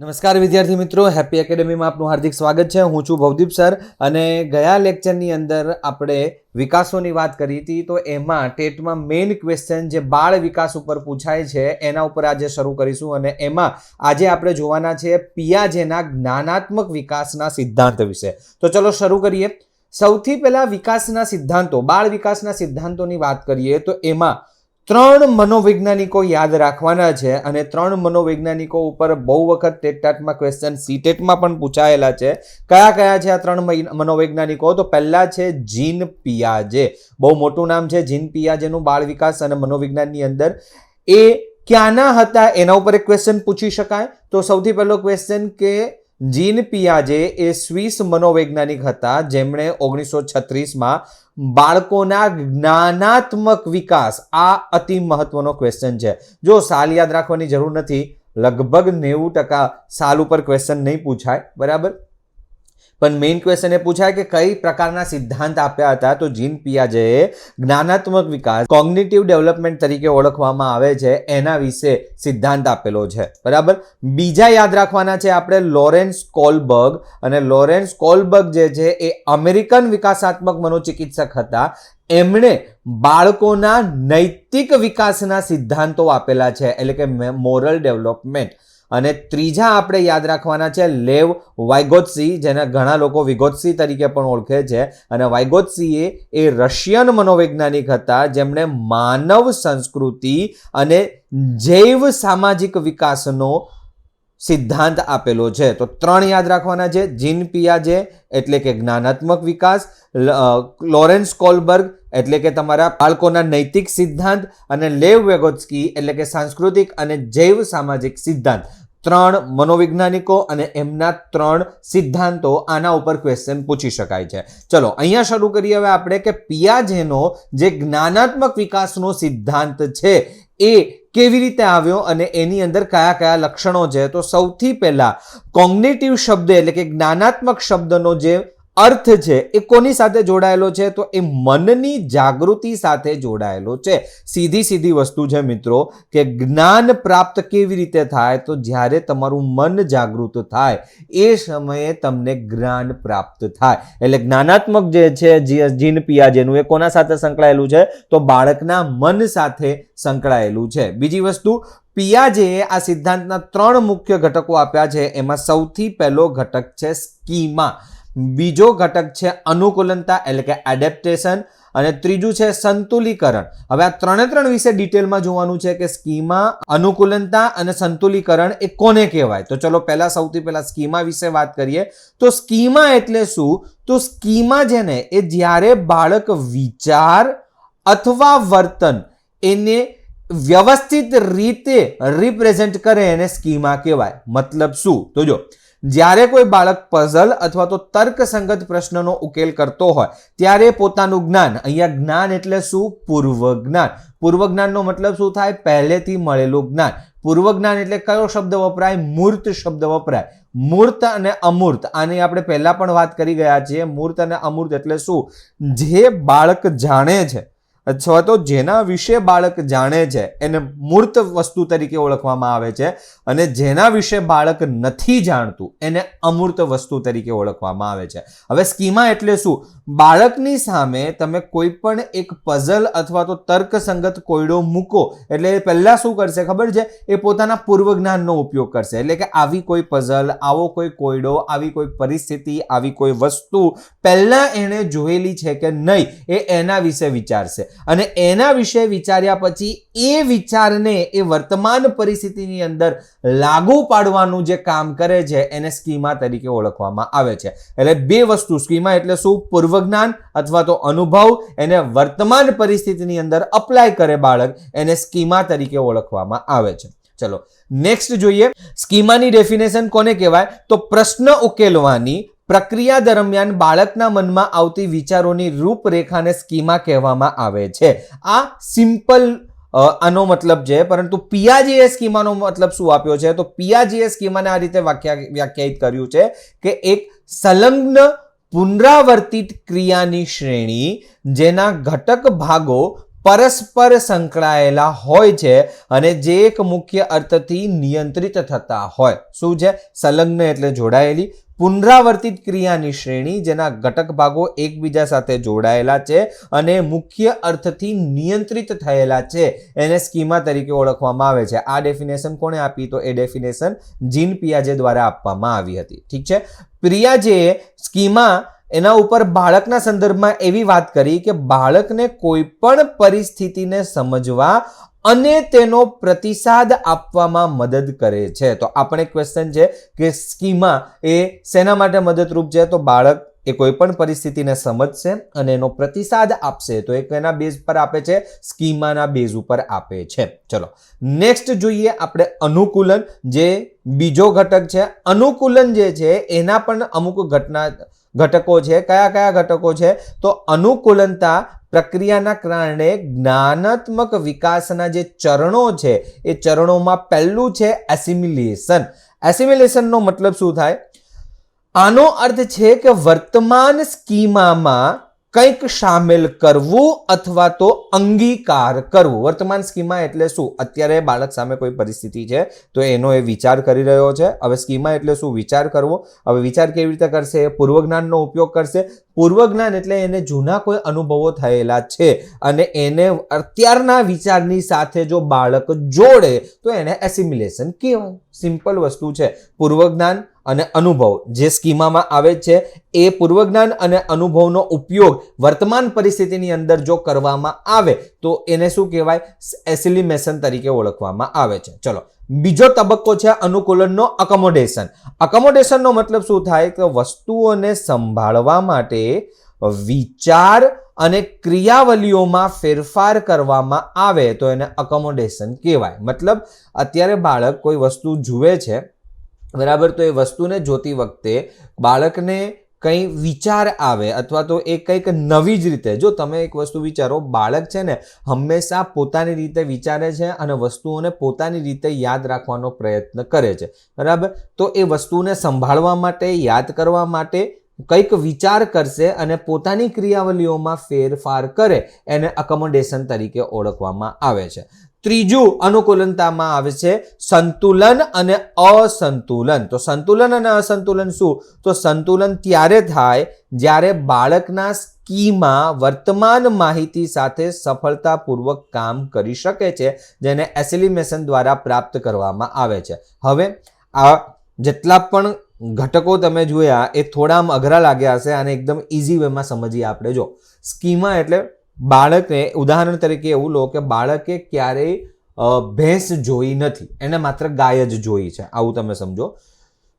નમસ્કાર વિદ્યાર્થી મિત્રો હેપી એકેડેમીમાં આપનું હાર્દિક સ્વાગત છે. હું છું ભવદીપ સર અને ગયા લેક્ચરની અંદર આપણે વિકાસોની વાત કરી હતી. તો એમાં ટેટમાં મેઇન ક્વેશ્ચન જે બાળ વિકાસ ઉપર પૂછાય છે, એના ઉપર આજે શરૂ કરીશું અને એમાં આજે આપણે જોવાના છે પિયાજેના જ્ઞાનાત્મક વિકાસના સિદ્ધાંત વિશે. તો ચલો શરૂ કરીએ. સૌથી પહેલાં વિકાસના સિદ્ધાંતો, બાળ વિકાસના સિદ્ધાંતોની વાત કરીએ તો એમાં ત્રણ મનોવૈજ્ઞાનિકો યાદ રાખવાના છે અને ત્રણ મનોવૈજ્ઞાનિકો ઉપર બહુ વખત ટેટટાટમાં ક્વેશ્ચન સીટેટમાં પણ પૂછાયેલા છે. કયા કયા છે આ ત્રણ મનોવૈજ્ઞાનિકો? તો પહેલા છે જીન પિયાજે. બહુ મોટું નામ છે જીન પિયાજેનું બાળ વિકાસ અને મનોવિજ્ઞાનની અંદર. એ ક્યાંના હતા? એના ઉપર એક ક્વેશ્ચન પૂછી શકાય. તો સૌથી પહેલો ક્વેશ્ચન કે જીન પિયાજે એ સ્વિસ મનોવૈજ્ઞાનિક હતા. જેમણે ઓગણીસો છત્રીસમાં બાળકોના જ્ઞાનાત્મક વિકાસ, આ અતિ મહત્વનો ક્વેશ્ચન છે. જો સાલ યાદ રાખવાની જરૂર નથી, લગભગ નેવું ટકા સાલ ઉપર ક્વેશ્ચન નહીં પૂછાય, બરાબર? પણ મેઇન ક્વેશ્ચન એ પૂછાય કે કઈ પ્રકારના સિદ્ધાંત આપ્યા હતા તો જીન પિયાજેએ જ્ઞાનાત્મક વિકાસ કોગ્નિટિવ ડેવલપમેન્ટ તરીકે ઓળખવામાં આવે છે, એના વિશે સિદ્ધાંત આપેલો છે. બરાબર? બીજા યાદ રાખવાના છે આપણે લોરેન્સ કોલબર્ગ અને લોરેન્સ કોલબર્ગ જે છે એ અમેરિકન વિકાસાત્મક મનોચિકિત્સક હતા. એમણે બાળકોના નૈતિક વિકાસના સિદ્ધાંતો આપેલા છે, એટલે કે મોરલ ડેવલપમેન્ટ અને ત્રીજા આપણે યાદ રાખવાના છે લેવ વાયગોત્સી, જેને ઘણા લોકો વિગોત્સી તરીકે પણ ઓળખે છે. અને વાયગોત્સીએ એ રશિયન મનોવૈજ્ઞાનિક હતા, જેમણે માનવ સંસ્કૃતિ અને જૈવ સામાજિક વિકાસનો સિદ્ધાંત આપેલો છે. તો ત્રણ યાદ રાખવાના છે. જીન પિયાજે એટલે કે જ્ઞાનાત્મક વિકાસ લોરેન્સ કોલબર્ગ એટલે કે તમારા બાળકોના નૈતિક સિદ્ધાંત અને લેવ વેગોત્સ્કી એટલે કે સાંસ્કૃતિક અને જૈવ સામાજિક સિદ્ધાંત. ત્રણ મનોવૈજ્ઞાનિકો અને એમના ત્રણ સિદ્ધાંતો આના ઉપર ક્વેશ્ચન પૂછી શકાય છે. ચલો, અહીંયા શરૂ કરીએ હવે આપણે કે પિયાજેનો જે જ્ઞાનાત્મક વિકાસનો સિદ્ધાંત છે એ કેવી રીતે આવ્યો અને એની અંદર કયા કયા લક્ષણો છે? તો સૌથી પહેલા કોગ્નેટિવ શબ્દ એટલે કે જ્ઞાનાત્મક શબ્દનો જે અર્થ છે, એ કોની સાથે જોડાયેલો છે? તો એ મનની જાગૃતિ સાથે જોડાયેલો છે. સીધી સીધી વસ્તુ છે મિત્રો, કે જ્ઞાન પ્રાપ્ત કેવી રીતે થાય? તો જ્યારે તમારું મન જાગૃત થાય, એ સમયે તમને જ્ઞાન પ્રાપ્ત થાય. એટલે જ્ઞાનાત્મક જે છે જીન પિયાજેનું, એ કોના સાથે સંકળાયેલું છે? તો બાળકના મન સાથે સંકળાયેલું છે. બીજી વસ્તુ પિયાજેએ આ સિદ્ધાંતના ત્રણ મુખ્ય ઘટકો આપ્યા છે. એમાં સૌથી પહેલો ઘટક છે સ્કીમા. બીજો ઘટક છે અનુકૂલનતા એટલે કે એડેપ્ટેશન અને ત્રીજું છે સંતુલીકરણ. હવે આ ત્રણે ત્રણ વિશે ડિટેલમાં જોવાનું છે કે સ્કીમા અનુકૂલનતા અને સંતુલીકરણ એ કોને કહેવાય? તો ચલો પહેલા સૌથી પહેલા સ્કીમા વિશે વાત કરીએ. તો સ્કીમા એટલે શું? તો સ્કીમા ને, એ જ્યારે બાળક વિચાર અથવા વર્તન એને વ્યવસ્થિત રીતે રિપ્રેઝેન્ટ કરે એને સ્કીમા કહેવાય. મતલબ શું? તો જો જ્યારે કોઈ બાળક પઝલ અથવા તો તર્કસંગત પ્રશ્નનો ઉકેલ કરતો હોય, ત્યારે પોતાનું જ્ઞાન, અહીંયા જ્ઞાન એટલે શું? પૂર્વ જ્ઞાન. પૂર્વ જ્ઞાનનો મતલબ શું થાય? પહેલેથી મળેલું જ્ઞાન. પૂર્વ જ્ઞાન એટલે કયો શબ્દ વપરાય? મૂર્ત શબ્દ વપરાય. મૂર્ત અને અમૂર્ત. આની આપણે પહેલા પણ વાત કરી ગયા છીએ. મૂર્ત અને અમૂર્ત એટલે શું? જે બાળક જાણે છે. અથવા તો જેના વિશે બાળક જાણે છે, એને મૂર્ત વસ્તુ તરીકે ઓળખવામાં આવે છે, અને જેના વિશે બાળક નથી જાણતું, એને અમૂર્ત વસ્તુ તરીકે ઓળખવામાં આવે છે. હવે સ્કીમા એટલે શું? બાળકની સામે તમે કોઈ પણ એક પઝલ અથવા તો તર્કસંગત કોયડો મૂકો, એટલે એ પહેલાં શું કરશે ખબર છે? એ પોતાના પૂર્વ જ્ઞાનનો ઉપયોગ કરશે. એટલે કે આવી કોઈ પઝલ આવો કોઈ કોયડો, આવી કોઈ પરિસ્થિતિ, આવી કોઈ વસ્તુ પહેલાં એણે જોયેલી છે કે નહીં, એ એના વિશે વિચારશે. અને એના વિશે વિચાર્યા પછી એ વિચારને એ વર્તમાન પરિસ્થિતિની અંદર લાગુ પાડવાનું જે કામ કરે છે, એને સ્કીમા તરીકે ઓળખવામાં આવે છે. એટલે બે વસ્તુ, સ્કીમા એટલે શું? પૂર્વ જ્ઞાન અથવા તો અનુભવ, એને વર્તમાન પરિસ્થિતિની અંદર અપ્લાય કરે બાળક, એને સ્કીમા તરીકે ઓળખવામાં આવે છે. ચલો નેક્સ્ટ જોઈએ. સ્કીમાની ડેફિનેશન કોને કહેવાય? તો પ્રશ્ન ઉકેલવાની પ્રક્રિયા દરમિયાન બાળકના મનમાં આવતી વિચારોની રૂપરેખાને સ્કીમા કહેવામાં આવે છે. આ સિમ્પલ આનો મતલબ છે, પરંતુ પીઆજીએ સ્કીમાનો મતલબ શું આપ્યો છે? તો પીઆજીએ સ્કીમાને આ રીતે વ્યાખ્યા, વ્યાખ્યાયિત કર્યું છે કે એક સંલગ્ન પુનરાવર્તિત ક્રિયાની શ્રેણી જેના ઘટક ભાગો પરસ્પર સંકળાયેલા હોય છે અને જે એક મુખ્ય અર્થથી નિયંત્રિત થતા હોય. શું છે? સંલગ્ન એટલે જોડાયેલી પુનરાવર્તિત ક્રિયાની શ્રેણી જેના ઘટક ભાગો એકબીજા સાથે જોડાયેલા છે અને મુખ્ય અર્થથી નિયંત્રિત થયેલા છે. એને સ્કીમા તરીકે ઓળખવામાં આવે છે. આ ડેફિનેશન કોણે આપી? તો એ ડેફિનેશન જીન પિયાજે દ્વારા આપવામાં આવી હતી. ઠીક છે? પ્રિયાજેએ સ્કીમા એના ઉપર બાળકના સંદર્ભમાં એવી વાત કરી કે બાળકને કોઈ પણ પરિસ્થિતિને સમજવા અને તેનો પ્રતિસાદ આપવામાં મદદ કરે છે. તો આપણે ક્વેશ્ચન છે કે સ્કીમા એ શેના માટે મદદરૂપ છે? તો બાળક એ કોઈ પણ પરિસ્થિતિને સમજશે અને એનો પ્રતિસાદ આપશે. તો એ એના બેઝ પર આપે છે? સ્કીમાના બેઝ ઉપર આપે છે. ચલો નેક્સ્ટ જોઈએ આપણે અનુકૂલન. જે બીજો ઘટક છે, અનુકૂલન જે છે, એના પણ અમુક ઘટના ઘટકો છે. કયા કયા ઘટકો છે? તો અનુકૂલનતા પ્રક્રિયાના કારણે જ્ઞાનાત્મક વિકાસના જે ચરણો છે, એ ચરણોમાં પહેલું છે એસિમિલેશન. એસિમિલેશનનો મતલબ શું થાય? આનો અર્થ છે કે વર્તમાન સ્કીમામાં કંઈક સામેલ કરવું અથવા તો અંગીકાર કરવું. વર્તમાન સ્કીમા એટલે શું? અત્યારે બાળક સામે કોઈ પરિસ્થિતિ છે તો એનો એ વિચાર કરી રહ્યો છે. હવે સ્કીમા એટલે શું? વિચાર કરવો. હવે વિચાર કેવી રીતે કરશે? એ પૂર્વજ્ઞાનનો ઉપયોગ કરશે. પૂર્વજ્ઞાન એટલે એને જૂના કોઈ અનુભવો થયેલા છે અને એને અત્યારના વિચારની સાથે જો બાળક જોડે તો એને એસિમ્યુલેશન કહેવાય. સિમ્પલ વસ્તુ છે. પૂર્વજ્ઞાન અને અનુભવ. જે સ્કીમામાં આવે છે, એ પૂર્વજ્ઞાન અને અનુભવનો ઉપયોગ વર્તમાન પરિસ્થિતિની અંદર જો કરવામાં આવે, તો એને શું કહેવાય? એસિલિમેશન તરીકે ઓળખવામાં આવે છે. ચલો, બીજો તબક્કો છે અનુકૂલનનો અકોમોડેશન અકોમોડેશનનો મતલબ શું થાય? કે વસ્તુઓને સંભાળવા માટે વિચાર અને ક્રિયાવલીઓમાં ફેરફાર કરવામાં આવે, તો એને અકોમોડેશન કહેવાય. મતલબ, અત્યારે બાળક કોઈ વસ્તુ જુએ છે બરાબર? તો એ વસ્તુને જોતી વખતે બાળકને કંઈ વિચાર આવે અથવા તો એ કંઈક નવી જ રીતે, જો તમે એક વસ્તુ વિચારો, બાળક છે ને હંમેશા પોતાની રીતે વિચારે છે અને વસ્તુઓને પોતાની રીતે યાદ રાખવાનો પ્રયત્ન કરે છે. બરાબર? તો એ વસ્તુને સંભાળવા માટે, યાદ કરવા માટે કંઈક વિચાર કરશે અને પોતાની ક્રિયાવલીઓમાં ફેરફાર કરે, એને અકોમોડેશન તરીકે ઓળખવામાં આવે છે. ત્રીજું અનુકૂલનતામાં આવે છે સંતુલન અને અસંતુલન. તો સંતુલન અને અસંતુલન શું? તો સંતુલન ત્યારે થાય જ્યારે બાળકના સ્કીમાં વર્તમાન માહિતી સાથે સફળતાપૂર્વક કામ કરી શકે છે, જેને એસિલિમેશન દ્વારા પ્રાપ્ત કરવામાં આવે છે. હવે આ જેટલા પણ ઘટકો તમે જોયા એ થોડા અઘરા લાગ્યા હશે અને એકદમ ઇઝી વેમાં સમજીએ આપણે. જો, સ્કીમા એટલે બાળકને, ઉદાહરણ તરીકે એવું લો કે બાળકે ક્યારેય ભેંસ જોઈ નથી. એને માત્ર ગાય જ જોઈ છે. આવું તમે સમજો.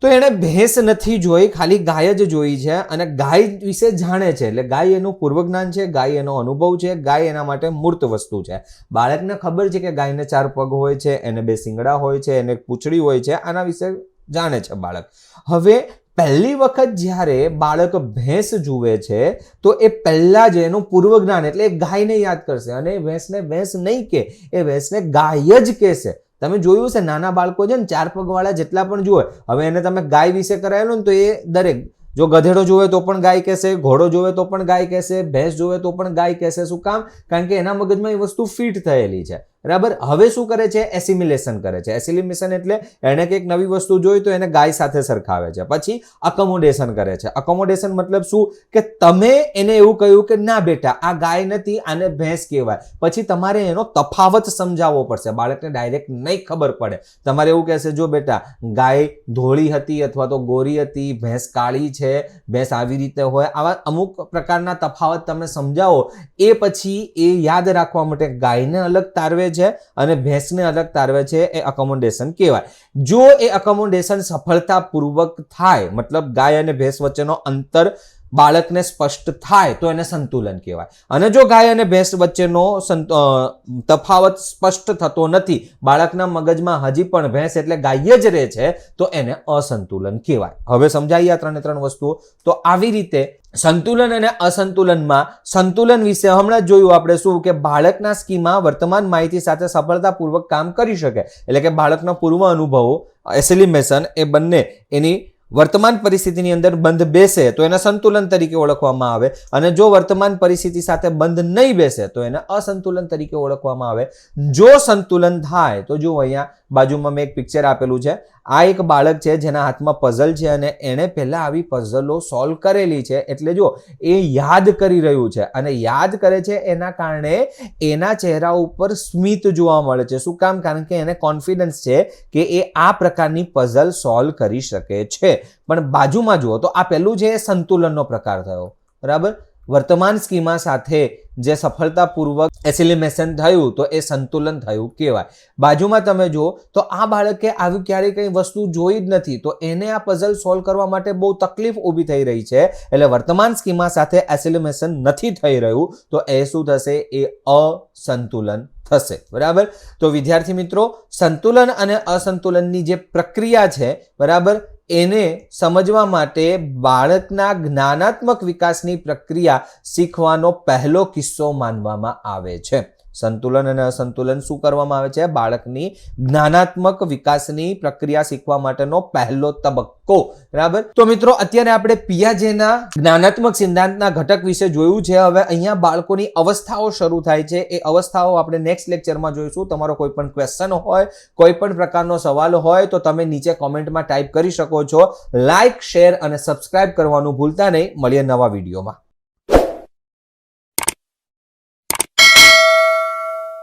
તો એણે ભેંસ નથી જોઈ, ખાલી ગાય જ જોઈ છે અને ગાય વિશે જાણે છે. એટલે ગાય એનું પૂર્વજ્ઞાન છે, ગાય એનો અનુભવ છે, ગાય એના માટે મૂર્ત વસ્તુ છે. બાળકને ખબર છે કે ગાયને ચાર પગ હોય છે, એને બે શિંગડા હોય છે, એને પૂંછડી હોય છે, આના વિશે જાણે છે બાળક. હવે પહેલી વખત જ્યારે બાળક ભેંસ જુએ છે, તો એ પહેલાં જ એનું પૂર્વજ્ઞાન એટલે એ ગાયને યાદ કરશે. અને ભેંસને ભેંસ નહીં કે, એ ભેંસને ગાય જ કહેશે. તમે જોયું છે નાના બાળકો છે ને, ચાર પગવાળા જેટલા પણ જુએ. હવે એને તમે ગાય વિશે કરાયેલું ને તો એ દરેક, જો ગધેડો જોવે તો પણ ગાય કહેશે, ઘોડો જોવે તો પણ ગાય કહેશે, ભેંસ જોવે તો પણ ગાય કહેશે, શું કામ? કારણ કે એના મગજમાં એ વસ્તુ ફિટ થયેલી છે. બરાબર? હવે શું કરે છે? એસિમિલેશન કરે છે. એસિલિમેશન એટલે એણે કંઈક નવી વસ્તુ જોઈ તો એને ગાય સાથે સરખાવે છે. પછી અકોમોડેશન કરે છે. અકોમોડેશન મતલબ શું? કે તમે એને એવું કહ્યું કે ના બેટા, આ ગાય નથી, આને ભેંસ કહેવાય. પછી તમારે એનો તફાવત સમજાવવો પડશે. બાળકને ડાયરેક્ટ નહીં ખબર પડે. તમારે એવું કહેશે, જો બેટા, ગાય ધોળી હતી અથવા તો ગોરી હતી, ભેંસ કાળી છે, ભેંસ આવી રીતે હોય, આવા અમુક પ્રકારના તફાવત તમે સમજાવો. એ પછી એ યાદ રાખવા માટે ગાયને અલગ તારવે છે અને ભેંસને અલગ તારવે છે એ અકોમોડેશન કહેવાય. જો એ અકોમોડેશન સફળતાપૂર્વક થાય, મતલબ ગાય અને ભેંસ વચ્ચેનો અંતર બાળકને સ્પષ્ટ થાય તો એને સંતુલન કહેવાય. અને જો ગાય અને ભેંસ વચ્ચેનો તફાવત સ્પષ્ટ થતો નથી, બાળકના મગજમાં હજી પણ ભેંસ એટલે ગાય જ રહે છે, તો એને અસંતુલન કહેવાય. હવે સમજાઈ આ ત્રણે ત્રણ વસ્તુઓ? તો આવી રીતે સંતુલન અને અસંતુલનમાં, સંતુલન વિશે હમણાં જોયું આપણે શું કે બાળકના સ્કીમાં વર્તમાન માહિતી સાથે સફળતાપૂર્વક કામ કરી શકે. એટલે કે બાળકના પૂર્વ અનુભવો, એસેલિમેશન એ બંને એની વર્તમાન પરિસ્થિતિની અંદર બંધ બેસે તો એને સંતુલન તરીકે ઓળખવામાં આવે અને જો વર્તમાન પરિસ્થિતિ સાથે બંધ નહીં બેસે તો એને અસંતુલન તરીકે ઓળખવામાં આવે. જો સંતુલન થાય તો જો અહીંયા બાજુમાં મેં એક પિક્ચર આપેલું છે. આ એક બાળક છે જેના હાથમાં પઝલ છે અને એણે પહેલાં આવી પઝલો સોલ્વ કરેલી છે. એટલે જો એ યાદ કરી રહ્યું છે અને યાદ કરે છે એના કારણે એના ચહેરા ઉપર સ્મિત જોવા મળે છે. શું કામ? કારણ કે એને કોન્ફિડન્સ છે કે એ આ પ્રકારની પઝલ સોલ્વ કરી શકે છે. પણ બાજુમાં જુઓ તો આ પહેલું એ સંતુલનનો પ્રકાર થયો, બરાબર? વર્તમાન સ્કીમા સાથે જે સફળતાપૂર્વક એસિલિમેશન થયું, તો એ સંતુલન થયું કહેવાય. બાજુમાં તમે જુઓ, તો આ બાળકે આવી ક્યારેય કંઈ વસ્તુ જોઈ જ નથી, તો એને આ પઝલ સોલ્વ કરવા માટે બહુ તકલીફ ઊભી થઈ રહી છે. એટલે વર્તમાન સ્કીમા સાથે એસિલિમેશન નથી થઈ રહ્યું, તો એ શું થશે? એ અસંતુલન થશે. બરાબર? તો વિદ્યાર્થી મિત્રો, સંતુલન અને અસંતુલનની જે પ્રક્રિયા છે, બરાબર? એને સમજવા માટે બાળકના જ્ઞાનાત્મક વિકાસની પ્રક્રિયા શીખવાનો પહેલો કિસ્સો માનવામાં આવે છે. સંતુલન અને અસંતુલન શું કરવામાં આવે છે? બાળકની જ્ઞાનાત્મક વિકાસની પ્રક્રિયા શીખવા માટેનો પહેલો તબક્કો. બરાબર? તો મિત્રો, અત્યારે આપણે પિયાજેના જ્ઞાનાત્મક સિદ્ધાંતના ઘટક વિશે જોયું છે. હવે અહીંયા બાળકોની અવસ્થાઓ શરૂ થાય છે. એ અવસ્થાઓ આપણે નેક્સ્ટ લેક્ચરમાં જોઈશું. તમારો કોઈ પણ ક્વેશ્ચન હોય, કોઈ પણ પ્રકારનો સવાલ હોય, તો તમે નીચે કોમેન્ટમાં ટાઈપ કરી શકો છો. લાઇક શેર અને સબસ્ક્રાઇબ કરવાનું ભૂલતા નહીં. મળીએ નવા વિડીયોમાં